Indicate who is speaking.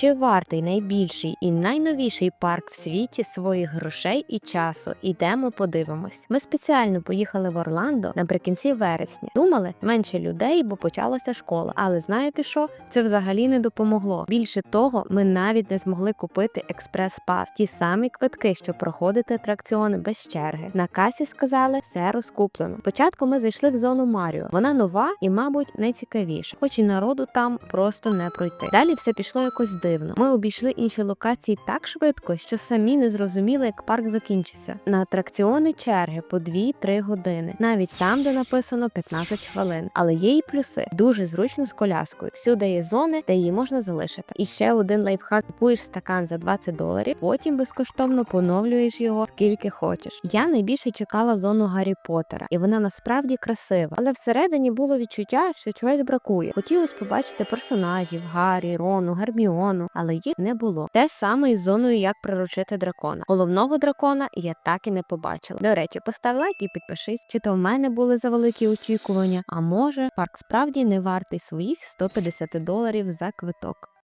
Speaker 1: Чи вартий найбільший і найновіший парк в світі своїх грошей і часу? Ідемо подивимось. Ми спеціально поїхали в Орландо наприкінці вересня. Думали менше людей, бо почалася школа. Але знаєте що? Це взагалі не допомогло. Більше того, ми навіть не змогли купити експрес-пас, ті самі квитки, щоб проходити атракціони без черги. На касі сказали, все розкуплено. Спочатку ми зайшли в зону Маріо. Вона нова і, мабуть, найцікавіша, хоч і народу там просто не пройти. Далі все пішло якось дивно. Ми обійшли інші локації так швидко, що самі не зрозуміли, як парк закінчився. На атракціони черги по 2-3 години, навіть там, де написано 15 хвилин. Але є і плюси. Дуже зручно з коляскою. Всюди є зони, де її можна залишити. І ще один лайфхак: купуєш стакан за 20 доларів, потім безкоштовно поновлюєш його скільки хочеш. Я найбільше чекала зону Гаррі Поттера, і вона насправді красива. Але всередині було відчуття, що чогось бракує. Хотілося побачити персонажів Гаррі, Рону, Герміону, але їх не було. Те саме із зоною, як приручити дракона. Головного дракона я так і не побачила. До речі, постав лайк і підпишись, чи то в мене були завеликі очікування. А може, парк справді не вартий своїх 150 доларів за квиток.